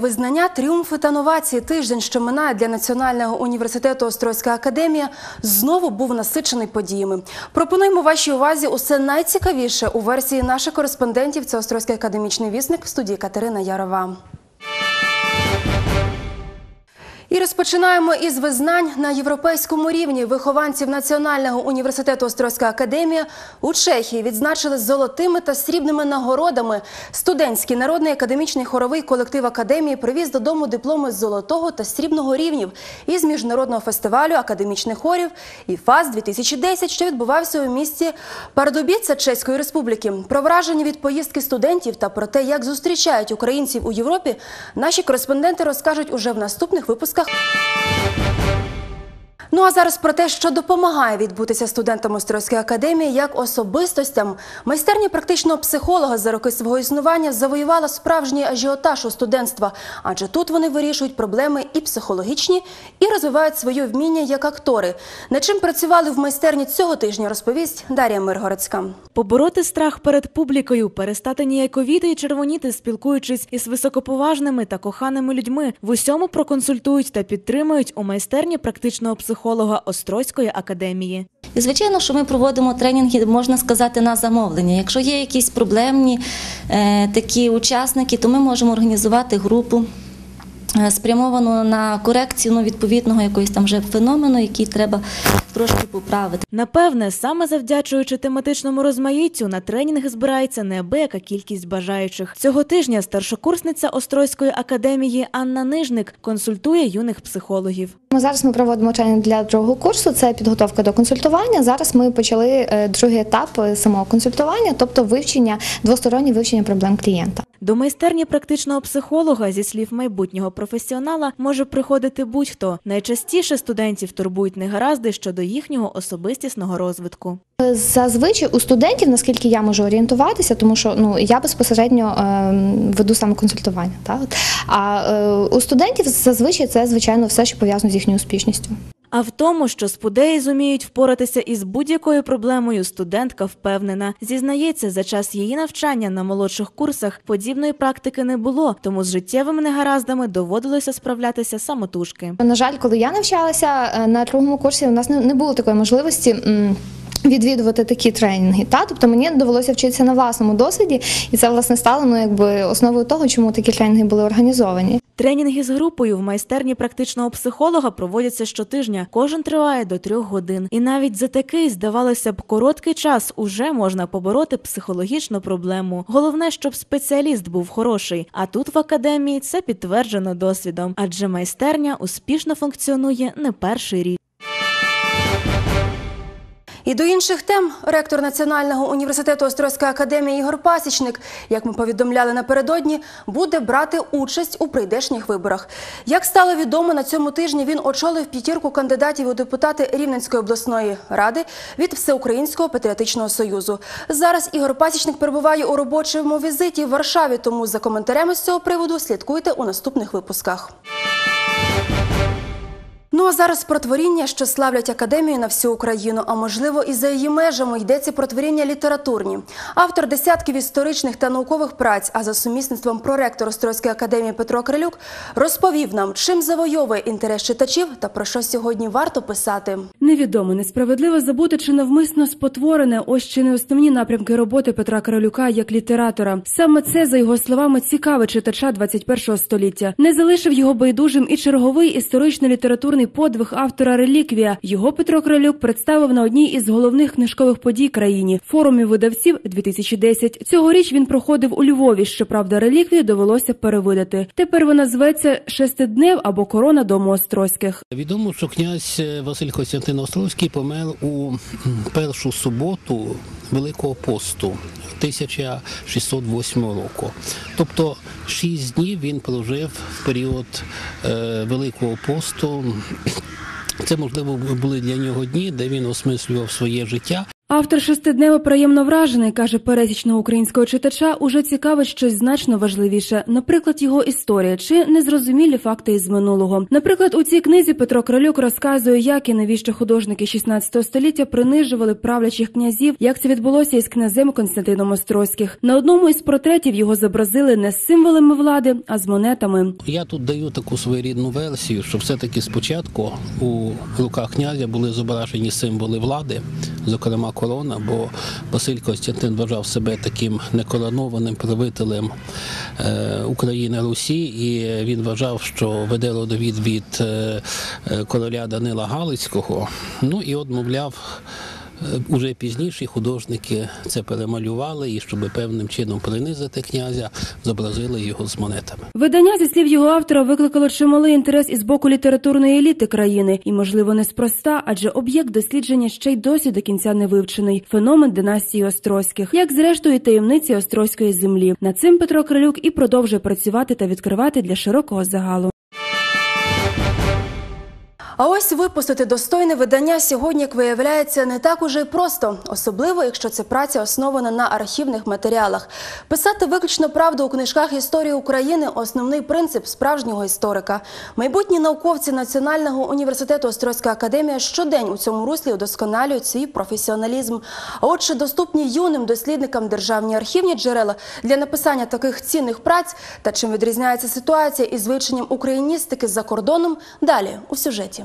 Визнання, тріумфи та новації. Тиждень, що минає для Національного університету Острозька академія, знову був насичений подіями. Пропонуємо вашій увазі усе найцікавіше у версії наших кореспондентів. Це Острозький академічний вісник в студії Катерина Ярова. І розпочинаємо із визнань на європейському рівні вихованців Національного університету Острозька академія у Чехії відзначили золотими та срібними нагородами. Студентський народний академічний хоровий колектив академії привіз додому дипломи з золотого та срібного рівнів із міжнародного фестивалю академічних хорів і ІФАС 2010, що відбувався у місті Пардубіце Чеської Республіки. Про враження від поїздки студентів та про те, як зустрічають українців у Європі, наші кореспонденти розкажуть уже в наступних випусках. か Ну а зараз про те, що допомагає відбутися студентам Острозької академії як особистостям. Майстерня практичного психолога за роки свого існування завоювала справжній ажіотаж у студентства, адже тут вони вирішують проблеми і психологічні, і розвивають свої вміння як актори. Над чим працювали в майстерні цього тижня, розповість Дар'я Миргородська. Побороти страх перед публікою, перестати ніяковіти і червоніти, спілкуючись із високоповажними та коханими людьми, в усьому проконсультують та підтримують у майстерні практичного психолога Острозької академії. І звичайно, що ми проводимо тренінги, можна сказати, на замовлення. Якщо є якісь проблемні е, такі учасники, то ми можемо організувати групу. Е, Спрямовану на корекцію ну, відповідного якогось там вже феномену, який треба трошки поправити. Напевне, саме завдячуючи тематичному розмаїттю, на тренінги збирається неабияка кількість бажаючих. Цього тижня старшокурсниця Острозької академії Анна Нижник консультує юних психологів. Ми зараз ми проводимо тренінг для другого курсу. Це підготовка до консультування. Зараз ми почали е, другий етап е, самого консультування, тобто вивчення двостороннє вивчення проблем клієнта. До майстерні практичного психолога, зі слів майбутнього професіонала, може приходити будь-хто. Найчастіше студентів турбують негаразди щодо їхнього особистісного розвитку. Зазвичай у студентів, наскільки я можу орієнтуватися, тому що ну я безпосередньо е, веду саме консультування. Та а е, у студентів зазвичай це звичайно все, що пов'язано з їхньою успішністю. А в тому, що спудеї зуміють впоратися із будь-якою проблемою, студентка впевнена. Зізнається, за час її навчання на молодших курсах подібної практики не було, тому з життєвими негараздами доводилося справлятися самотужки. На жаль, коли я навчалася е, на другому курсі, у нас не, не було такої можливості. Відвідувати такі тренінги, та тобто мені довелося вчитися на власному досвіді, і це власне стало ну якби основою того, чому такі тренінги були організовані. Тренінги з групою в майстерні практичного психолога проводяться щотижня. Кожен триває до трьох годин. І навіть за такий, здавалося б, короткий час уже можна побороти психологічну проблему. Головне, щоб спеціаліст був хороший. А тут в академії це підтверджено досвідом, адже майстерня успішно функціонує не перший рік. І до інших тем ректор Національного університету Острозької академії Ігор Пасічник, як ми повідомляли напередодні, буде брати участь у прийдешніх виборах. Як стало відомо, на цьому тижні він очолив п'ятірку кандидатів у депутати Рівненської обласної ради від Всеукраїнського патріотичного союзу. Зараз Ігор Пасічник перебуває у робочому візиті в Варшаві. Тому за коментарями з цього приводу слідкуйте у наступних випусках. Ну а зараз про творіння, що славлять академію на всю Україну, а можливо і за її межами йдеться про творіння літературні. Автор десятків історичних та наукових праць, а за сумісництвом проректор Острозької академії Петро Крилюк розповів нам, чим завойовує інтерес читачів та про що сьогодні варто писати. Невідомо, несправедливо забути чи навмисно спотворене. Ось чи не основні напрямки роботи Петра Королюка як літератора. Саме це, за його словами, цікаве читача 21-го століття. Не залишив його байдужим і черговий історично-літературний подвиг автора Реліквія. Його Петро Королюк представив на одній із головних книжкових подій країні форумі видавців 2010. Цьогоріч він проходив у Львові. Щоправда, реліквію довелося перевидати. Тепер вона зветься шестиднев або корона дому Острозьких. Відомо, що князь Василь Костянтин Островський помер у першу суботу Великого посту 1608 року. Тобто шість днів він прожив в період е, Великого посту. Це можливо були для нього дні, де він осмислював своє життя. Автор шестиднево приємно вражений, каже пересічного українського читача, уже цікавить щось значно важливіше, наприклад, його історія чи незрозумілі факти із минулого. Наприклад, у цій книзі Петро Кролюк розказує, як і навіщо художники 16 століття принижували правлячих князів, як це відбулося із князем Константином Острозьких. На одному із портретів його зобразили не з символами влади, а з монетами. Я тут даю таку своєрідну версію, що все-таки спочатку у руках князя були зображені символи влади, зокрема корона, бо Василь Костянтин вважав себе таким некоронованим правителем е, України Русі, і він вважав, що веде родовід від е, е, короля Данила Галицького. Ну і от, мовляв. Е, Уже пізніші художники це перемалювали і щоб певним чином принизити князя, зобразили його з монетами. Видання, зі слів його автора, викликало чималий інтерес із боку літературної еліти країни, і, можливо, неспроста, адже об'єкт дослідження ще й досі до кінця не вивчений феномен династії Острозьких, як зрештою таємниці Острозької землі. Над цим Петро Крилюк і продовжує працювати та відкривати для широкого загалу. А ось випустити достойне видання сьогодні, як виявляється, не так уже й просто, особливо якщо це праця основана на архівних матеріалах. Писати виключно правду у книжках історії України основний принцип справжнього історика. Майбутні науковці Національного університету Острозька академія щодень у цьому руслі удосконалюють свій професіоналізм. А от чи доступні юним дослідникам державні архівні джерела для написання таких цінних праць та чим відрізняється ситуація із вивченням україністики за кордоном? Далі у сюжеті.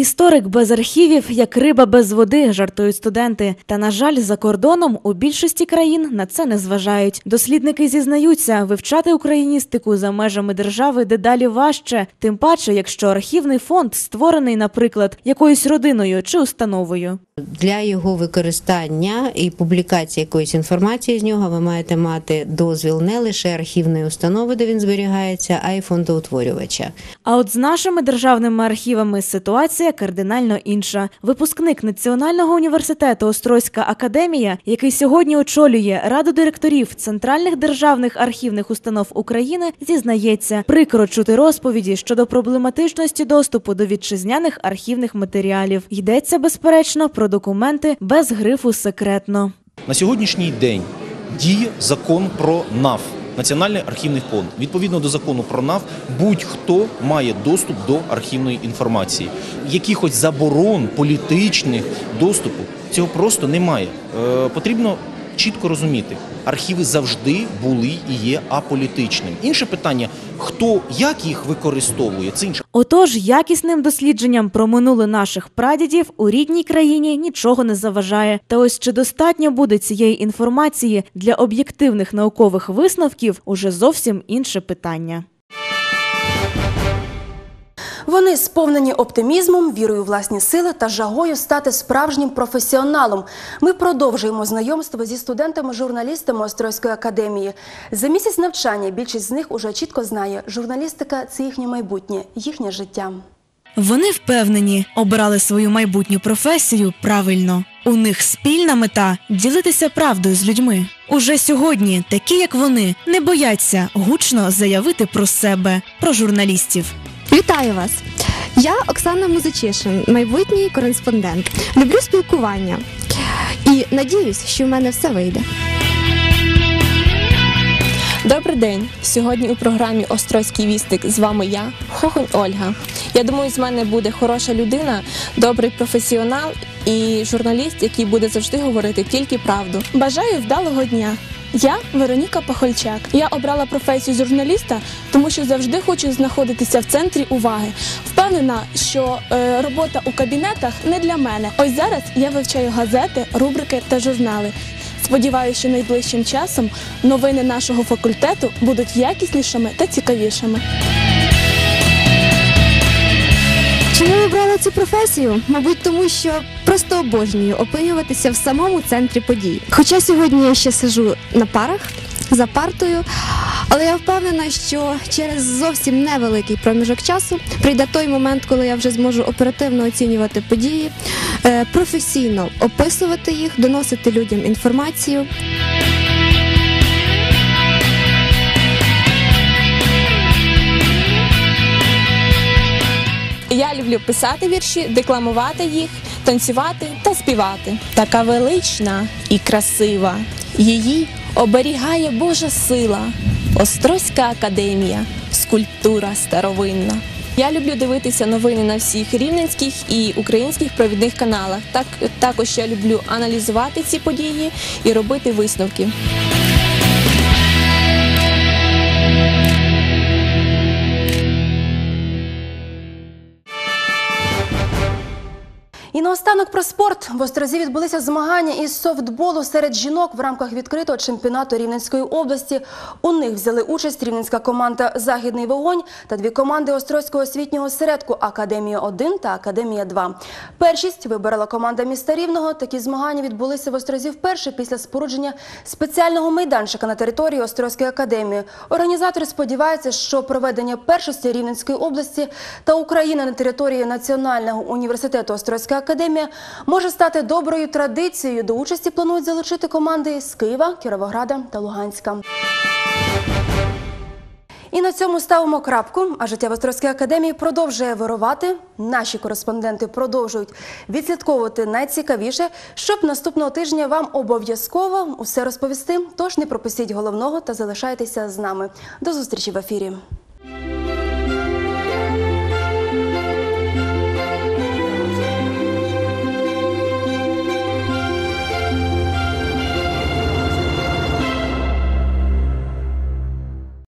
Історик без архівів, як риба без води, жартують студенти. Та на жаль, за кордоном у більшості країн на це не зважають. Дослідники зізнаються, вивчати україністику за межами держави дедалі важче, тим паче, якщо архівний фонд створений, наприклад, якоюсь родиною чи установою. Для його використання і публікації якоїсь інформації з нього ви маєте мати дозвіл не лише архівної установи, де він зберігається, а й фондоутворювача. А от з нашими державними архівами ситуація кардинально інша. Випускник Національного університету Острозька академія, який сьогодні очолює раду директорів центральних державних архівних установ України, зізнається, прикро чути розповіді щодо проблематичності доступу до вітчизняних архівних матеріалів. Йдеться безперечно про документи без грифу секретно. На сьогоднішній день діє закон про НАФ. Національний архівний фонд. Відповідно до закону про НАВ, будь-хто має доступ до архівної інформації. Якихось заборон політичних доступу цього просто немає. Е, потрібно чітко розуміти, архіви завжди були і є аполітичним. Інше питання, хто як їх використовує, це інше. Отож, якісним дослідженням про минуле наших прадідів у рідній країні нічого не заважає. Та ось чи достатньо буде цієї інформації для об'єктивних наукових висновків уже зовсім інше питання. Вони сповнені оптимізмом, вірою у власні сили та жагою стати справжнім професіоналом. Ми продовжуємо знайомство зі студентами-журналістами Острозької академії. За місяць навчання більшість з них уже чітко знає, журналістика це їхнє майбутнє, їхнє життя. Вони впевнені, обрали свою майбутню професію правильно. У них спільна мета ділитися правдою з людьми. Уже сьогодні, такі як вони, не бояться гучно заявити про себе, про журналістів. Вітаю вас! Я Оксана Музичишин, майбутній кореспондент. Люблю спілкування і надіюсь, що в мене все вийде. Добрий день! Сьогодні у програмі Острозький вістик з вами я, Хохонь Ольга. Я думаю, з мене буде хороша людина, добрий професіонал і журналіст, який буде завжди говорити тільки правду. Бажаю вдалого дня! Я Вероніка Пахольчак. Я обрала професію журналіста, тому що завжди хочу знаходитися в центрі уваги. Впевнена, що е, робота у кабінетах не для мене. Ось зараз я вивчаю газети, рубрики та журнали. Сподіваюся, що найближчим часом новини нашого факультету будуть якіснішими та цікавішими. Чому я обрала цю професію? Мабуть, тому що просто обожнюю опинюватися в самому центрі подій. Хоча сьогодні я ще сижу на парах за партою, але я впевнена, що через зовсім невеликий проміжок часу прийде той момент, коли я вже зможу оперативно оцінювати події, е, професійно описувати їх, доносити людям інформацію. Я люблю писати вірші, декламувати їх танцювати та співати. Така велична і красива. Її оберігає Божа сила, Острозька академія, скульптура старовинна. Я люблю дивитися новини на всіх рівненських і українських провідних каналах. Так також я люблю аналізувати ці події і робити висновки. Наостанок про спорт. В Острозі відбулися змагання із софтболу серед жінок в рамках відкритого чемпіонату Рівненської області. У них взяли участь рівненська команда Західний вогонь та дві команди Острозького освітнього осередку Академія 1 та Академія 2 Першість вибирала команда міста Рівного. Такі змагання відбулися в Острозі вперше після спорудження спеціального майданчика на території Острозької академії. Організатори сподіваються, що проведення першості Рівненської області та України на території Національного університету Острозька академія може стати доброю традицією. До участі планують залучити команди з Києва, Кіровограда та Луганська. І на цьому ставимо крапку. А життя в Острозькій академії продовжує вирувати. Наші кореспонденти продовжують відслідковувати найцікавіше, щоб наступного тижня вам обов'язково усе розповісти. Тож не пропустіть головного та залишайтеся з нами. До зустрічі в ефірі.